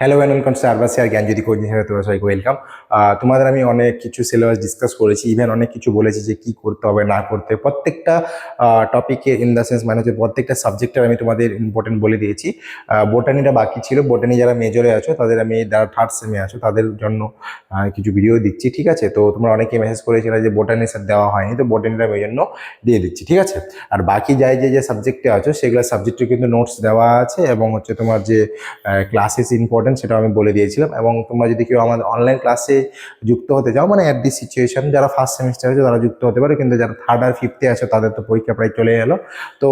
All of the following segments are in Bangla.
হ্যালো অ্যান্ড ওয়েলকাম আরবাসি আর জ্ঞান যদি কোচিং সেন্টার তোমার সবাইকে ওয়েলকাম তোমাদের আমি অনেক কিছু সিলেবাস ডিসকাস করেছি ইভেন অনেক কিছু বলেছি যে কি করতে হবে, না করতে প্রত্যেকটা টপিকে ইন দ্য সেন্স মানে হচ্ছে প্রত্যেকটা সাবজেক্টের আমি তোমাদের ইম্পর্টেন্ট বলে দিয়েছি। বোটানিটা বাকি ছিল। বোটানি যারা মেজরে আছো, তাদের আমি, যারা থার্ড সেমে আছো, তাদের জন্য কিছু ভিডিও দিচ্ছি, ঠিক আছে? তো তোমরা অনেকে মেসেজ করেছিলে যে বোটানি স্যার দেওয়া হয়নি, তো বোটানিটা আমি জন্য দিয়ে দিচ্ছি, ঠিক আছে? আর বাকি যাই যে যে সাবজেক্টে আছো, সেগুলো সাবজেক্টে কিন্তু নোটস দেওয়া আছে এবং হচ্ছে তোমার যে ক্লাসেস ইম্পর্টেন্ট সেটাও আমি বলে দিয়েছিলাম। এবং তোমরা যদি কেউ আমাদের অনলাইন ক্লাসে যুক্ত হতে চাও মানে অ্যাট দি সিচুয়েশন যারা ফার্স্ট সেমিস্টার আছে তারা যুক্ত হতে পারে, কিন্তু যারা থার্ড আর ফিফথে আছে তাদের তো পরীক্ষা প্রায় চলে এলো। তো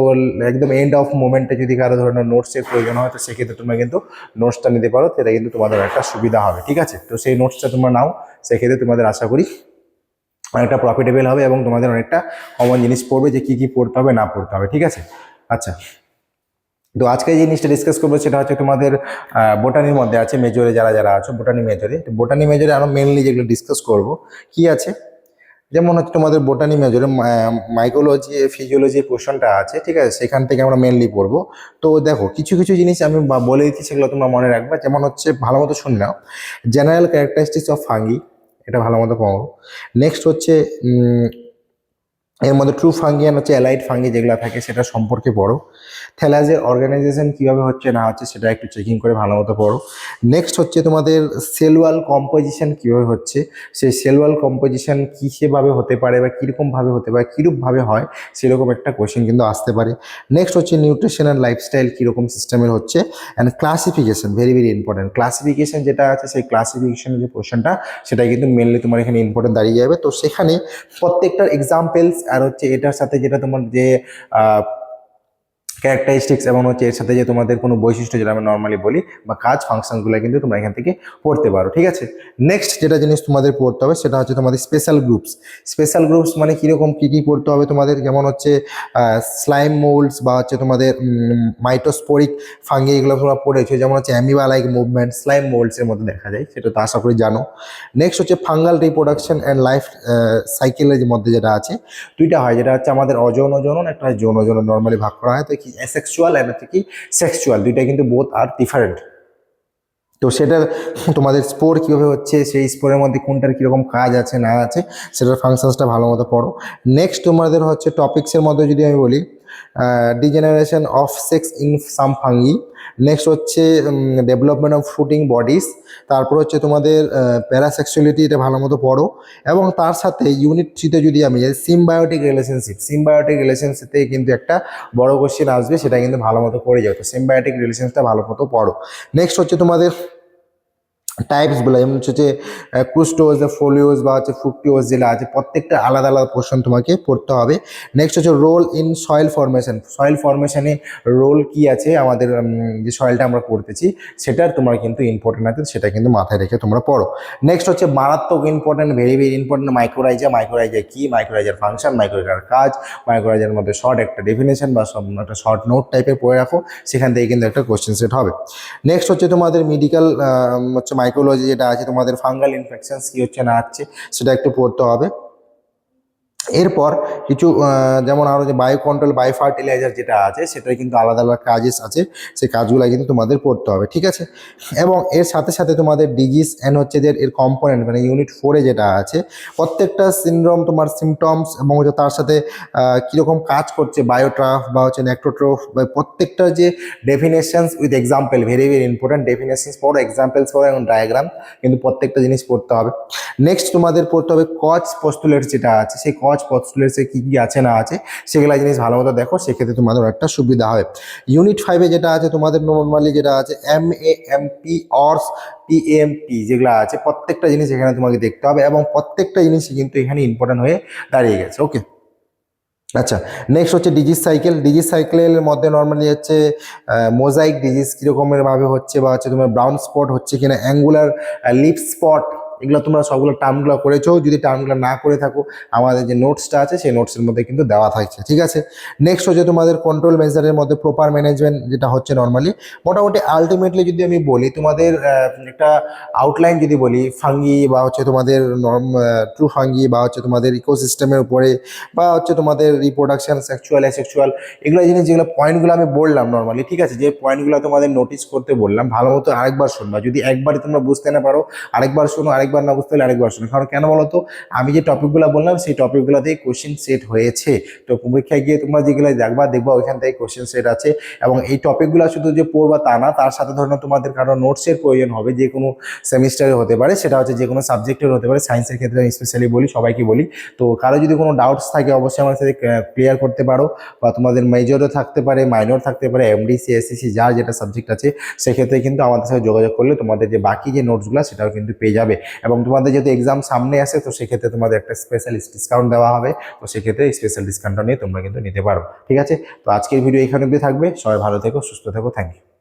একদম এন্ড অফ মোমেন্টে যদি কারও ধরনের নোটসের প্রয়োজন হয়, তো সেক্ষেত্রে তোমরা কিন্তু নোটসটা নিতে পারো, সেটা কিন্তু তোমাদের একটা সুবিধা হবে, ঠিক আছে? তো সেই নোটসটা তোমরা নাও, সেক্ষেত্রে তোমাদের আশা করি অনেকটা প্রফিটেবল হবে এবং তোমাদের অনেকটা কমন জিনিস পড়বে যে কী কী পড়তে হবে, না পড়তে হবে, ঠিক আছে? আচ্ছা। তো আজকে যে জিনিসটা ডিসকাস করব সেটা হচ্ছে তোমাদের বোটানির মধ্যে আছে মেজরে যারা যারা আছো বোটানি মেজরে তো বোটানি মেজরে আরও মেনলি যেগুলো ডিসকাস করব, কি আছে? যেমন হচ্ছে তোমাদের বোটানি মেজরে মাইকোলজি ফিজিওলজি পোর্শনটা আছে, ঠিক আছে? সেখান থেকে আমরা মেনলি পড়ব। তো দেখো, কিছু কিছু জিনিস আমি বলে দিচ্ছি, সেগুলো তোমরা মনে রাখবে। যেমন হচ্ছে, ভালো মতো শুনে নাও। জেনারেল ক্যারেক্টারিস্টিক্স অফ ফাঙ্গি এটা ভালো মতো পড়ো। নেক্সট হচ্ছে এর মধ্যে ট্রু ফাঙ্গি আর হচ্ছে অ্যালাইড ফাঙ্গি যেগুলো থাকে, সেটা সম্পর্কে পড়ো। থ্যালাজের অর্গানাইজেশন কীভাবে হচ্ছে, না হচ্ছে, সেটা একটু চেকিং করে ভালো মতো পড়ো। নেক্সট হচ্ছে তোমাদের সেলওয়াল কম্পোজিশন কীভাবে হচ্ছে, সেই সেলওয়াল কম্পোজিশন কী সেভাবে হতে পারে বা কীরকমভাবে হতে পারে, কীরূপভাবে হয়, সেরকম একটা কোয়েশ্চেন কিন্তু আসতে পারে। নেক্সট হচ্ছে নিউট্রিশন অ্যান্ড লাইফস্টাইল কীরকম সিস্টেমের হচ্ছে and classification very very important classification যেটা আছে, সেই ক্লাসিফিকেশনের যে পোর্শনটা সেটা কিন্তু মেনলি তোমার এখানে ইম্পর্টেন্ট দাঁড়িয়ে যাবে। তো সেখানে প্রত্যেকটার এক্সাম্পলস আর হচ্ছে এটার সাথে যেটা তোমার যে ক্যারেক্টারিস্টিক্স এবং হচ্ছে এর সাথে যে তোমাদের কোনো বৈশিষ্ট্য যেটা আমি নর্মালি বলি বা কাজ ফাংশনগুলো কিন্তু তোমরা এখান থেকে পড়তে পারো, ঠিক আছে? নেক্সট যেটা জিনিস তোমাদের পড়তে হবে সেটা হচ্ছে তোমাদের স্পেশাল গ্রুপস স্পেশাল গ্রুপস মানে কীরকম কী কী পড়তে হবে তোমাদের? যেমন হচ্ছে স্লাইম মোল্ডস বা হচ্ছে তোমাদের মাইটোস্পোরিক ফাঙ্গি এগুলো তোমরা পড়েছো। যেমন হচ্ছে অ্যামিবা লাইক মুভমেন্ট স্লাইম মোল্ডসের মধ্যে দেখা যায়, সেটা তো আশা করি জানো। নেক্সট হচ্ছে ফাঙ্গাল রিপ্রোডাকশন অ্যান্ড লাইফ সাইকেলের মধ্যে যেটা আছে, দুইটা হয়। যেটা হচ্ছে আমাদের অজন জনন, একটা হয় যৌন নর্মালি ভাগ করা হয়। তো কি অ্যাসেক্সুয়াল হচ্ছে কি? সেক্সুয়াল দুইটা কিন্তু বোথ আর ডিফারেন্ট তো সেটা তোমাদের স্পোর কীভাবে হচ্ছে, সেই স্পোরের মধ্যে কোনটার কীরকম কাজ আছে, না আছে, সেটার ফাংশনসটা ভালো মতো পড়ো। নেক্সট তোমাদের হচ্ছে টপিক্সের মধ্যে যদি আমি বলি degeneration of sex in some fungi next হচ্ছে ডেভেলপমেন্ট অফ ফ্রুটিং বডিস তারপর হচ্ছে তোমাদের প্যারাসেক্সুয়ালিটি এটা ভালো মতো পড়ো। এবং তার সাথে ইউনিট থ্রিতে যদি আমি যাই সিমবায়োটিক রিলেশনশিপ সিমবায়োটিক রিলেশনশিপে কিন্তু একটা বড় কোশ্চেন আসবে, সেটা কিন্তু ভালো মতো করে যাও তো সিমবায়োটিক রিলেশনসটা ভালো মতো পড়ো। নেক্সট হচ্ছে তোমাদের টাইপসগুলো যেমন হচ্ছে যে ক্রুস্টোজ ফোলিওজ বা হচ্ছে ফ্রুক্টিওজ যেগুলো আছে, প্রত্যেকটা আলাদা আলাদা পোর্শন তোমাকে পড়তে হবে। নেক্সট হচ্ছে role in soil formation soil ফরমেশনে role কি আছে? আমাদের যে সয়েলটা আমরা করতেছি, সেটার তোমার কিন্তু ইম্পর্টেন্ট আছে, সেটা কিন্তু মাথায় রেখে তোমরা পড়ো। নেক্সট হচ্ছে মারাত্মক important very very important mycorrhiza mycorrhiza কি? মাইক্রোরাইজার ফাংশন মাইক্রোরাইজার কাজ মাইক্রোরাইজার মধ্যে শর্ট একটা ডেফিনেশন বা একটা শর্ট নোট টাইপের পড়ে রাখো, সেখান থেকে কিন্তু একটা কোশ্চেন সেট হবে। নেক্সট হচ্ছে তোমাদের মেডিকেল হচ্ছে মাইক্রোলজি যেটা আছে তোমাদের ফাঙ্গাল ইনফেকশন কি হচ্ছে না হচ্ছে সেটা একটু পড়তে হবে। এরপর কিছু যেমন আরও যে বায়ো কন্ট্রোল বায়ো ফার্টিলাইজার যেটা আছে সেটাই কিন্তু আলাদা আলাদা কাজেস আছে, সেই কাজগুলো কিন্তু তোমাদের পড়তে হবে, ঠিক আছে? এবং এর সাথে সাথে তোমাদের ডিজিজ অ্যান্ড হচ্ছে যে এর কম্পোনেন্ট মানে ইউনিট ফোরে যেটা আছে, প্রত্যেকটা সিনড্রোম তোমার সিমটমস এবং হচ্ছে তার সাথে কীরকম কাজ করছে বায়োট্রাফ বা হচ্ছে নেক্টোট্রোফ বা প্রত্যেকটা যে definitions with example very very important definitions পড়ো এক্সাম্পলস পড়ো এবং ডায়াগ্রাম কিন্তু প্রত্যেকটা জিনিস পড়তে হবে। নেক্সট তোমাদের পড়তে হবে কচ পস্তুলেটস যেটা আছে, সেই কচ পস্তুলেটসে কী কী আছে, না আছে, সেগুলো জিনিস ভালো মতো দেখো, সেক্ষেত্রে তোমাদের একটা সুবিধা হবে। ইউনিট ফাইভে যেটা আছে, তোমাদের নর্মালি যেটা আছে M A M P or P M P যেগুলো আছে, প্রত্যেকটা জিনিস এখানে তোমাকে দেখতে হবে এবং প্রত্যেকটা জিনিসই কিন্তু এখানে ইম্পর্টেন্ট হয়ে দাঁড়িয়ে গেছে ওকে আচ্ছা নেক্সট হচ্ছে ডিজিজ সাইকেল ডিজিজ সাইকেলের মধ্যে নর্মালি হচ্ছে মোজাইক ডিজিজ কীরকমের ভাবে হচ্ছে বা হচ্ছে তোমার ব্রাউন স্পট হচ্ছে কিনা অ্যাঙ্গুলার লিপ স্পট এগুলো তোমরা সবগুলো টার্মগুলো করেছ। যদি টার্মগুলো না করে থাকো, আমাদের যে নোটসটা আছে, সেই নোটসের মধ্যে কিন্তু দেওয়া থাকছে, ঠিক আছে? নেক্সট হচ্ছে তোমাদের কন্ট্রোল মেজারের মধ্যে প্রপার ম্যানেজমেন্ট যেটা হচ্ছে নর্মালি মোটামুটি আলটিমেটলি যদি আমি বলি, তোমাদের একটা আউটলাইন যদি বলি ফাঙ্গি বা হচ্ছে তোমাদের নর্ম ট্রু ফাঙ্গি বা হচ্ছে তোমাদের ইকোসিস্টেমের উপরে বা হচ্ছে তোমাদের রিপ্রোডাকশন সেক্সুয়াল অ্যাসেক্সুয়াল এগুলো জিনিস, যেগুলো পয়েন্টগুলো আমি বললাম নর্মালি ঠিক আছে? যে পয়েন্টগুলো তোমাদের নোটিস করতে বললাম, ভালো মতো আরেকবার শুনবা। যদি একবারই তোমরা বুঝতে না পারো, আরেকবার শোনো আরেকবার না বুঝতে হলে আরেকবার শোনো কারণ কেন বলো তো আমি যে টপিকগুলো বললাম, সেই টপিকগুলোতেই কোশ্চেন সেট হয়েছে। তো পরীক্ষায় গিয়ে তোমরা যেগুলো দেখবা দেখবা ওইখান থেকে কোশ্চেন সেট আছে। এবং এই টপিকগুলো শুধু যে পড়বা তা না, তার সাথে ধরো তোমাদের কারও নোটসের প্রয়োজন হবে, যে কোনো সেমিস্টারে হতে পারে, সেটা হচ্ছে যে কোনো সাবজেক্টের হতে পারে। সায়েন্সের ক্ষেত্রে আমি স্পেশালি বলি, সবাইকে বলি। তো কারও যদি কোনো ডাউটস থাকে, অবশ্যই আমার সাথে ক্লিয়ার করতে পারো। বা তোমাদের মেজরও থাকতে পারে মাইনর থাকতে পারে এমডিসি এসএসসি যার যেটা সাবজেক্ট আছে, সেক্ষেত্রে কিন্তু আমাদের সাথে যোগাযোগ করলে তোমাদের যে বাকি যে নোটসগুলো সেটাও কিন্তু পেয়ে যাবে। এবং তোমাদের যেহেতু এক্সাম সামনে আসে তো সেক্ষেত্রে তোমাদের একটা স্পেশাল ডিসকাউন্ট দেওয়া হবে। তো সেক্ষেত্রে স্পেশাল ডিসকাউন্টটা নিয়ে তোমরা কিন্তু নিতে পারো। ঠিক আছে? তো আজকের ভিডিও এখানে অবধি থাকবে। সবাই ভালো থেকো, সুস্থ থেকো। Thank you